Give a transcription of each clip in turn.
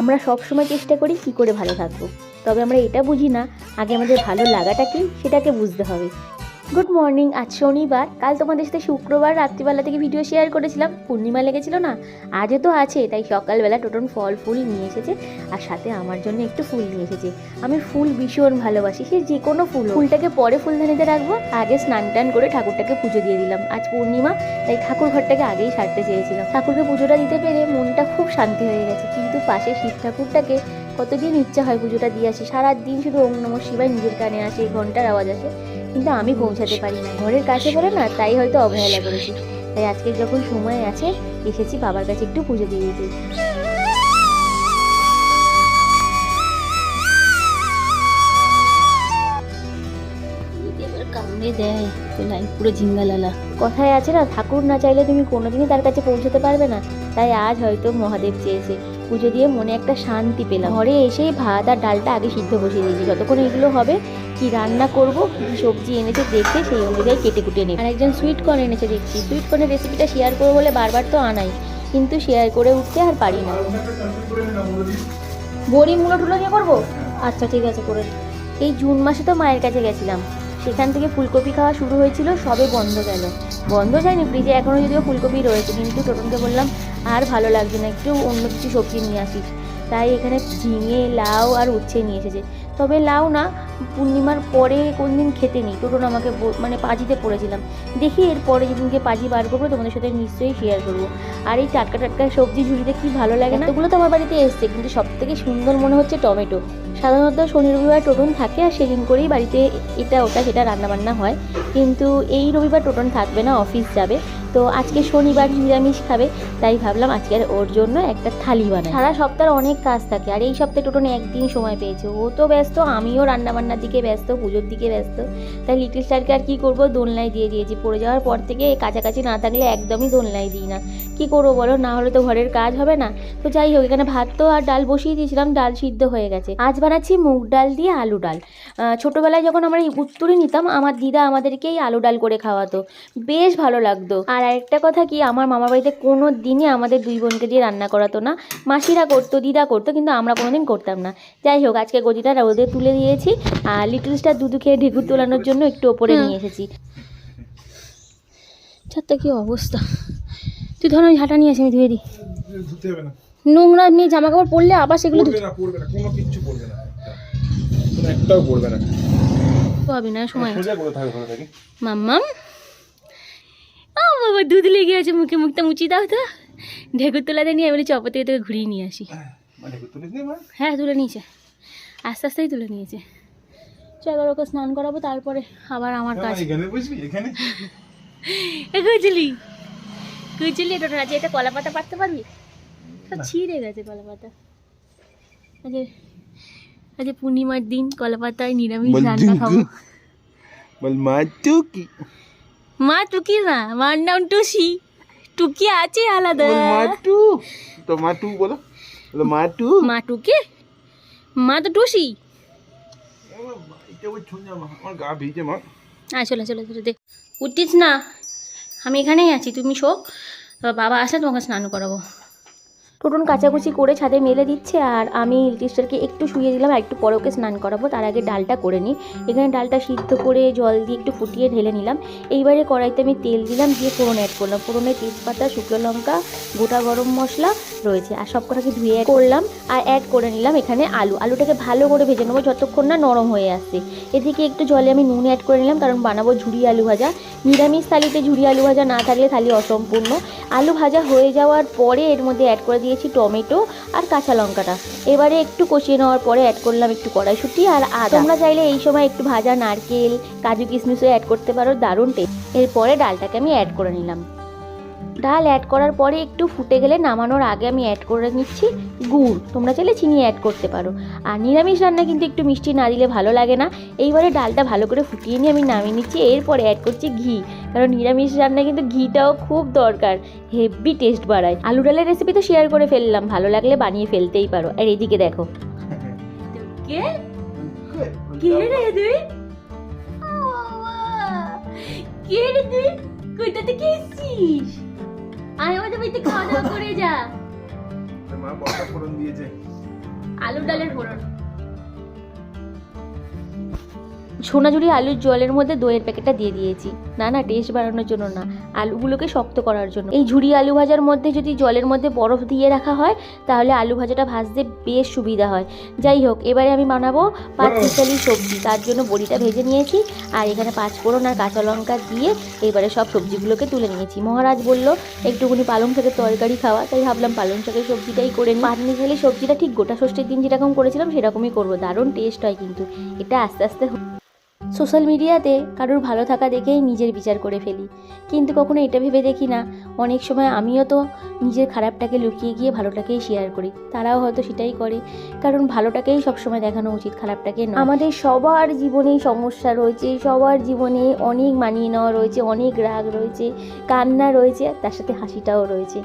আমরা সব সময় চেষ্টা করি কি করে ভালো থাকব। তবে আমরা এটা বুঝি না, আগে আমাদের ভালো লাগাটা কি, সেটাকে বুঝতে হবে। গুড মর্নিং আজ শনিবার। কাল তোমাদের সাথে শুক্রবার রাত্রিবেলা থেকে ভিডিও শেয়ার করেছিলাম। পূর্ণিমা লেগেছিল না? আজও তো আছে, তাই সকালবেলা টোটন ফল ফুল নিয়ে এসেছে আর সাথে আমার জন্য একটু ফুল নিয়ে এসেছে। আমি ফুল ভীষণ ভালোবাসি, সে যে কোনো ফুল ফুলটাকে পরে ফুলদানিতে রাখব, আগে স্নান টান করে ঠাকুরটাকে পুজো দিয়ে দিলাম। আজ পূর্ণিমা, তাই ঠাকুর ঘরটাকে আগেই সারতে চেয়েছিলাম। ঠাকুরকে পুজোটা দিতে পেরে মনটা খুব শান্তি হয়ে গেছে। কিন্তু পাশে শিব ঠাকুরটাকে কতদিন ইচ্ছা হয় পুজোটা দিয়ে আসি? সারাদিন শুধু ওম নম শিবায় নিজের কানে আসে ঘণ্টার আওয়াজ আসে। কিন্তু আমি পৌঁছাতে পারি না ঘরের কাছে বলে না, তাই হয়তো অবহেলা করেছি। তাই আজকে যখন সময় আছে, এসেছি বাবার কাছে একটু পুজো দিয়ে দিতে। দেয় পুরো কথায় আছে না, ঠাকুর না চাইলে তুমি কোনোদিনই তার কাছে পৌঁছতে পারবে না। তাই আজ হয়তো মহাদেব চেয়েছে। পুজো দিয়ে মনে একটা শান্তি পেলাম। ঘরে এসেই ভাত আর ডালটা আগে সিদ্ধ বসিয়ে দিয়েছি। যতক্ষণ এগুলো হবে, কি রান্না করব, কি সবজি এনেছে দেখে সেই অনুযায়ী কেটে কুটে নেব। আর একজন সুইট কর্ন এনেছে দেখছি। সুইট কর্নের রেসিপিটা শেয়ার করব বলে বারবার তো আনাই। কিন্তু শেয়ার করে উঠতে আর পারি না। বড়ি মুলো টুলো দিয়ে করব? আচ্ছা ঠিক আছে, করে এই জুন মাসে তো মায়ের কাছে গেছিলাম। সেখান থেকে ফুলকপি খাওয়া শুরু হয়েছিল, সবে বন্ধ গেল। বন্ধ যায়নি ফ্রিজে এখনও যদিও ফুলকপি রয়েছে, কিন্তু টোটনকে বললাম আর ভালো লাগছে না, একটু অন্য কিছু সবজি নিয়ে আসিস তাই এখানে ঝিঙে, লাউ আর উচ্ছে নিয়ে এসেছে। তবে লাউ না, পূর্ণিমার পরে কোন দিন খেতে নেই। টোটন আমাকে মানে পাজিতে পড়েছিলাম। দেখি এর পরে যেদিনকে পাজি বার করব, তোমাদের সাথে নিশ্চয়ই শেয়ার করব। আর এই টাটকা টাটকা সবজি ঝুড়িতে কি ভালো লাগে না? ওগুলো তো আমার বাড়িতে এসছে, কিন্তু সব থেকে সুন্দর মনে হচ্ছে টমেটো। সাধারণত শনি রবিবার টোটন থাকে আর সেদিন করেই বাড়িতে এটা, ওটা, সেটা রান্নাবান্না হয়। কিন্তু এই রবিবার টোটন থাকবে না, অফিস যাবে। তো আজকে শনিবার নিরামিষ খাবে, তাই ভাবলাম আজকে আর ওর জন্য একটা থালি বানাই। সারা সপ্তাহে অনেক কাজ থাকে, আর এই সপ্তাহে টোটন একদিন সময় পেয়েছে। ও তো ব্যস্ত, আমিও রান্নাবান্নার দিকে ব্যস্ত, পুজোর দিকে ব্যস্ত। তাই লিটিল স্টারকে আর কী করব? দোলনায় দিয়ে দিয়েছি। পড়ে যাওয়ার পর থেকে কাছাকাছি না থাকলে একদমই দোলনায় দিই না। কী করব বলো? না হলে তো ঘরের কাজ হবে না। তো যাই হোক, এখানে ভাত তো আর ডাল বসিয়ে দিয়েছিলাম, ডাল সিদ্ধ হয়ে গেছে। আজ বানাচ্ছি মুগ ডাল দিয়ে আলু ডাল। ছোটোবেলায় যখন আমরা উত্তরে নিতাম, আমার দিদা আমাদেরকেই আলু ডাল করে খাওয়াতো। বেশ ভালো লাগতো। আর আরেকটা কথা কি আমার মামার বাড়িতে কোনো দিনই আমাদের দুই বোনকে দিয়ে রান্না করাতো না। মাসিরা করতো দিদা করতো কিন্তু আমরা কোনো দিন করতাম না। যাই হোক আজকে গদিটা রোদে তুলে দিয়েছি। আর লিটল স্টার দুধু খেয়ে ঢেকুর তোলানোর জন্য একটু ওপরে নিয়ে এসেছি। চারটা কি অবস্থা? তুই ধর আমি ঝাঁটা নিয়ে আসি আমি ধুয়ে দিই। ধুতে নোংরা নিয়ে জামা কাপড় পরলে আবার সেগুলো পড়বে না কোনো কিচ্ছু পড়বে না। একটাও পড়বে না। হবে না সময় মাম্মাম। বাবা দুধ লেগে আছে মুখে মুখটা মুচি দাও তো। ঢেকুর তোলাতে নিয়ে বলি চপা থেকে তোকে ঘুরিয়ে নিয়ে আসি। মা হ্যাঁ তুলে নিয়েছে। আস্তে আস্তেই তুলে নিয়েছে। চল এবার ওকে স্নান করাবো তারপরে আবার আমার কাজ। কুচলি কুচলি এটা আছে এটা কলা পাতা পাততে পারবি? সব ছিঁড়ে গেছে কলা পাতা আজ আজ পূর্ণিমার দিন কলা পাতায় নিরামিষ রান্না খাব। বল মা তু কি মা টুকি না মার নাম টুসি। টুকি আছে আলাদা। মাটু। তো মা টু বলো। বলো মা টু মা টুকি মা তো টুসি। চলে চলে চলে দে। উঠিস না। আমি এখানেই আছি তুমি শোক বাবা আসলে তোমাকে স্নান করাবো। টোটন কাচাকুচি করে ছাদে মেলে দিচ্ছে আর আমি লিটিস্টারকে একটু শুয়ে দিলাম আর একটু পরে ওকে স্নান করাবো। তার আগে ডালটা করে নিই। এখানে ডালটা সিদ্ধ করে জল দিয়ে একটু ফুটিয়ে ঢেলে নিলাম। এইবারে কড়াইতে আমি তেল দিলাম, দিয়ে ফোড়ন অ্যাড করলাম। ফোড়নে তেজপাতা, শুকনো লঙ্কা, গোটা গরম মশলা রয়েছে। আর সব কটাকে ধুয়ে করলাম আর অ্যাড করে নিলাম এখানে আলু। আলুটাকে ভালো করে ভেজে নেব যতক্ষণ না নরম হয়ে আসছে। এদিকে একটু জলে আমি নুন অ্যাড করে নিলাম, কারণ বানাবো ঝুড়ি আলু ভাজা। নিরামিষ থালিতে ঝুড়ি আলু ভাজা না থাকলে থালি অসম্পূর্ণ। আলু ভাজা হয়ে যাওয়ার পরে এর মধ্যে অ্যাড করে দিয়েছি টমেটো আর কাঁচা লঙ্কাটা। এবারে একটু কষিয়ে নেওয়ার পরে অ্যাড করলাম একটু কড়াইশুঁটি আর আদা। তোমরা চাইলে এই সময় একটু ভাজা নারকেল, কাজু কিশমিশও অ্যাড করতে পারো, দারুণ টেস্ট এরপরে ডালটাকে আমি অ্যাড করে নিলাম। ডাল অ্যাড করার পরে একটু ফুটে গেলে নামানোর আগে আমি অ্যাড করে নিচ্ছি গুড়। তোমরা চাইলে চিনি অ্যাড করতে পারো। আর নিরামিষ রান্না কিন্তু একটু মিষ্টি না দিলে ভালো লাগে না। এইবারে ডালটা ভালো করে ফুটিয়ে নিয়ে আমি নামিয়ে নিচ্ছি। এরপরে অ্যাড করছি ঘি। কারণ নিরামিষ রান্নায় কিন্তু ঘিটাও খুব দরকার হেভি টেস্ট বাড়ায়। আলু ডালের রেসিপি তো শেয়ার করে ফেললাম ভালো লাগলে বানিয়ে ফেলতেই পারো। আর এদিকে দেখো। কে? কে রে তুই? কে রে তুই? কোথা থেকে এসেছিস? আয় আমাদের বাড়িতে খাওয়া দাওয়া করে যা। মা বড়টা ফোড়ন দিয়েছে। আলু ডালের ফোড়ন। সোনাঝুরি আলুর জলের মধ্যে দইয়ের প্যাকেটটা দিয়ে দিয়েছি। না না টেস্ট বাড়ানোর জন্য না। আলুগুলোকে শক্ত করার জন্য। এই ঝুড়ি আলু ভাজার মধ্যে যদি জলের মধ্যে বরফ দিয়ে রাখা হয়, তাহলে আলু ভাজাটা ভাজতে বেশ সুবিধা হয়। যাই হোক, এবারে আমি বানাবো পাঁচ সবজি। তার জন্য বড়িটা ভেজে নিয়েছি, আর এখানে পাঁচ ফোড়ন আর কাঁচা লঙ্কা দিয়ে এবারে সব সবজিগুলোকে তুলে নিয়েছি। মহারাজ বলল একটুকুনি পালং শাকের তরকারি খাওয়া। তাই ভাবলাম পালং শাকের সবজিটাই করে নিই। মিশালি সবজিটা ঠিক গোটা ষষ্ঠীর দিন যেরকম করেছিলাম, সেরকমই করব। দারুণ টেস্ট হয় কিন্তু। এটা আস্তে আস্তে সোশ্যাল মিডিয়াতে কারোর ভালো থাকা দেখেই নিজের বিচার করে ফেলি। কিন্তু কখনো এটা ভেবে দেখি না, অনেক সময় আমিও তো নিজের খারাপটাকে লুকিয়ে গিয়ে ভালোটাকেই শেয়ার করি। তারাও হয়তো সেটাই করে, কারণ ভালোটাকেই সবসময় দেখানো উচিত, খারাপটাকে নয়। আমাদের সবার জীবনেই সমস্যা রয়েছে, সবার জীবনে অনেক মানিয়ে নেওয়া রয়েছে, অনেক রাগ রয়েছে, কান্না রয়েছে তার সাথে হাসিটাও রয়েছে।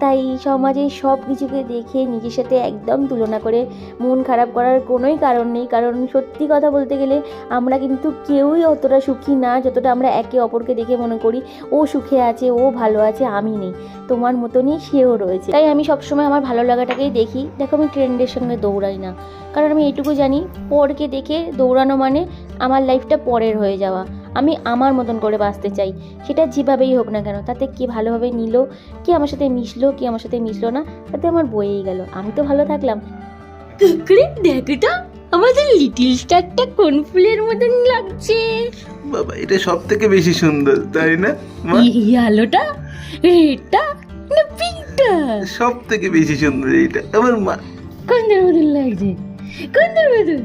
তাই সমাজে সব কিছুকে দেখে নিজের সাথে একদম তুলনা করে মন খারাপ করার কোনোই কারণ নেই। কারণ সত্যি কথা বলতে গেলে আমরা কিন্তু কেউই অতটা সুখী না, যতটা আমরা একে অপরকে দেখে মনে করি, ও সুখে আছে, ও ভালো আছে, আমি নেই। তোমার মতনই সেও রয়েছে। তাই আমি সবসময় আমার ভালো লাগাটাকেই দেখি। দেখো আমি ট্রেন্ডের সঙ্গে দৌড়াই না। কারণ আমি এটুকু জানি, পরকে দেখে দৌড়ানো মানে আমার লাইফটা পরের হয়ে যাওয়া। আমি আমার মতন করে বাঁচতে চাই। সেটা যেভাবেই হোক না কেন তাতে কে ভালোভাবে নিল কে আমার সাথে মিশলো কে আমার সাথে মিশলো না তাতে আমার বয়েই গেল। আমি তো ভালো থাকলাম। কুকুরে দেখো তো আমাদের লিটিল স্টারটা কোন ফুলের মতন লাগছে? বাবা এটা সব থেকে বেশি সুন্দর তাই না? মা? এই আলোটা রেডটা না পিঙ্কটা? সব থেকে বেশি সুন্দর এইটা আমার মা। কোনটার মতন লাগছে কোনটার মতন।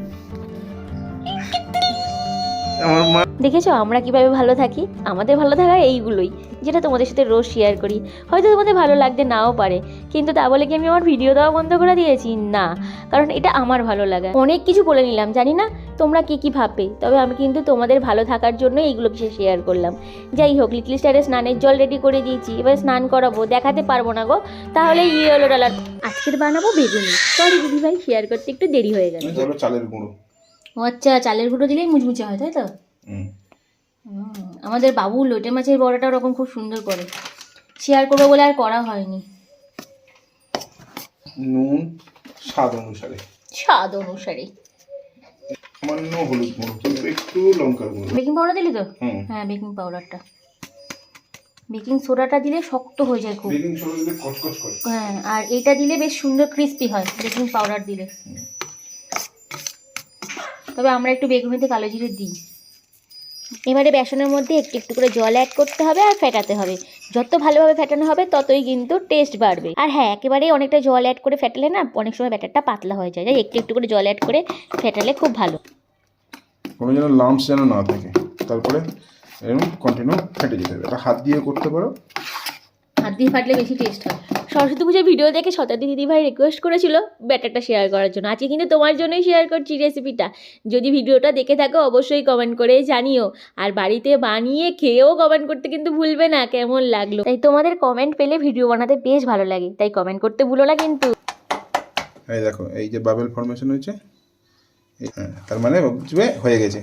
আমার মা দেখেছ? আমরা কীভাবে ভালো থাকি? আমাদের ভালো থাকা এইগুলোই যেটা তোমাদের সাথে রোজ শেয়ার করি। হয়তো তোমাদের ভালো লাগতে নাও পারে কিন্তু তা বলে কি আমি আমার ভিডিও দেওয়া বন্ধ করে দিয়েছি? না কারণ এটা আমার ভালো লাগা। অনেক কিছু বলে নিলাম জানি না তোমরা কি কি ভাববে তবে আমি কিন্তু তোমাদের ভালো থাকার জন্য এইগুলো কিছু শেয়ার করলাম। যাই হোক লিটল স্টারে স্নানের জল রেডি করে দিয়েছি এবার স্নান করাবো দেখাতে পারব না গো। তাহলে ইয়ে হলো ডালার আজকের বানাবো বেগুনি। সরি দিদি ভাই শেয়ার করতে একটু দেরি হয়ে গেল। চালের গুঁড়ো। ও আচ্ছা চালের গুঁড়ো দিলেই মুচমুচে হয় তাই তো? আমাদের বাবু লোটে মাছের বড়াটা ওরকম খুব সুন্দর করে। শেয়ার করব বলে আর করা হয়নি। নুন স্বাদ অনুসারে। স্বাদ অনুসারে। সামান্য হলুদ গুঁড়ো কিন্তু একটু লঙ্কার গুঁড়ো। বেকিং পাউডার দিলি তো? হ্যাঁ বেকিং পাউডারটা বেকিং সোডাটা দিলে শক্ত হয়ে যায় খুব। বেকিং সোডা দিলে কচকচ করে। হ্যাঁ আর এটা দিলে বেশ সুন্দর ক্রিস্পি হয় বেকিং পাউডার দিলে। তবে আমরা একটু বেগুনিতে কালো জিরে দিই। এবারে বেসনের মধ্যে একটু একটু করে জল অ্যাড করতে হবে আর ফেটাতে হবে। যত ভালোভাবে ফেটানো হবে ততই কিন্তু টেস্ট বাড়বে। আর হ্যাঁ একেবারেই অনেকটা জল অ্যাড করে ফেটালে না অনেক সময় ব্যাটারটা পাতলা হয়ে যায়। একটু একটু করে জল অ্যাড করে ফেটালে খুব ভালো। কোনো যেন লাম্পস যেন না থাকে। তারপরে এরকম কন্টিনিউ ফেটে যেতে হবে। এটা হাত দিয়ে করতে পারো। হাত দিয়ে ফাটলে বেশি টেস্ট হয়। সরস্বতী পুজোর ভিডিও দেখে শতাব্দী দিদিভাই রিকোয়েস্ট করেছিল ব্যাটারটা শেয়ার করার জন্য। আজকে কিন্তু তোমার জন্যই শেয়ার করছি রেসিপিটা যদি ভিডিওটা দেখে থাকো অবশ্যই কমেন্ট করে জানিও। আর বাড়িতে বানিয়ে খেয়েও কমেন্ট করতে কিন্তু ভুলবে না কেমন লাগল? তাই তোমাদের কমেন্ট পেলে ভিডিও বানাতে বেশ ভালো লাগে। তাই কমেন্ট করতে ভুলো না কিন্তু। এই দেখো এই যে বাবেল ফর্মেশন হয়েছে হ্যাঁ, তার মানে বুঝবে? হয়ে গেছে।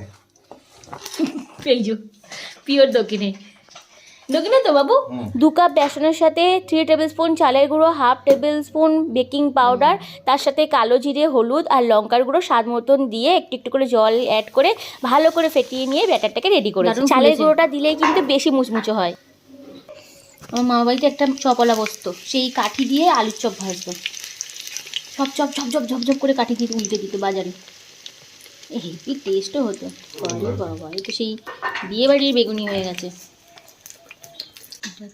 এই যে পিওর দক্ষিণে। দক্ষিণে তো বাবু? দু কাপ বেসনের সাথে থ্রি টেবিল স্পুন চালের গুঁড়ো half tablespoon baking powder তার সাথে কালো জিরে হলুদ আর লঙ্কার গুঁড়ো স্বাদ মতন দিয়ে একটু একটু করে জল অ্যাড করে ভালো করে ফেটিয়ে নিয়ে ব্যাটারটাকে রেডি করে চালের গুঁড়োটা দিলেই কিন্তু বেশি মুচমুচে হয়। আমার মা বাড়িতে একটা চপলা বসতো সেই কাঠি দিয়ে আলুর চপ ভাজতো সব চপ ঝপ ঝপ ঝপ ঝপ করে কাঠি দিয়ে উল্টে দিত বাজারে। এই কি টেস্টও হতো। বাবা এই তো সেই বিয়ে বাড়ির বেগুনি হয়ে গেছে।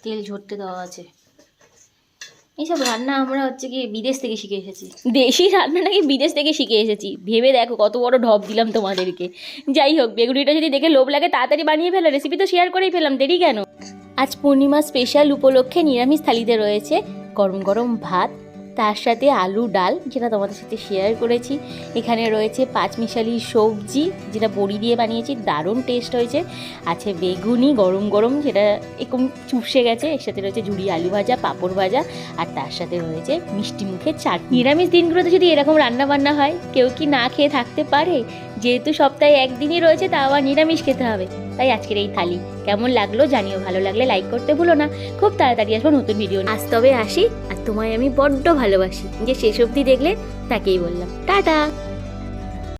তেল ঝরতে দেওয়া আছে। এইসব রান্না আমরা হচ্ছে কি বিদেশ থেকে শিখে এসেছি। দেশি রান্না নাকি বিদেশ থেকে শিখে এসেছি। ভেবে দেখো, কত বড় ঢপ দিলাম তোমাদেরকে। যাই হোক, বেগুনিটা যদি দেখে লোভ লাগে, তাড়াতাড়ি বানিয়ে ফেলো। রেসিপি তো শেয়ার করেই ফেলাম দেরি কেন? আজ পূর্ণিমা স্পেশাল উপলক্ষে নিরামিষ থালিতে রয়েছে গরম গরম ভাত তার সাথে আলু, ডাল, যেটা তোমাদের সাথে শেয়ার করেছি। এখানে রয়েছে পাঁচমিশালি সবজি, যেটা বড়ি দিয়ে বানিয়েছি, দারুণ টেস্ট হয়েছে। আছে বেগুনি, গরম গরম, যেটা এরকম চুপসে গেছে। এর সাথে রয়েছে ঝুড়ি আলু ভাজা, পাঁপড় ভাজা, আর তার সাথে রয়েছে মিষ্টি মুখের চাটনি। নিরামিষ দিনগুলোতে যদি এরকম রান্না বান্না হয়, কেউ কি না খেয়ে থাকতে পারে? যেহেতু সপ্তাহে একদিনই রয়েছে তা আবার নিরামিষ খেতে হবে। তাই আজকের এই থালি। কেমন লাগল জানিও। ভালো লাগলে লাইক করতে ভুলো না। খুব তাড়াতাড়ি আসব নতুন ভিডিও। আজ তবে আসি। আর তোমায় আমি বড্ড ভালোবাসি। যে শেষ অবধি দেখলে তাকেই বললাম। টাটা!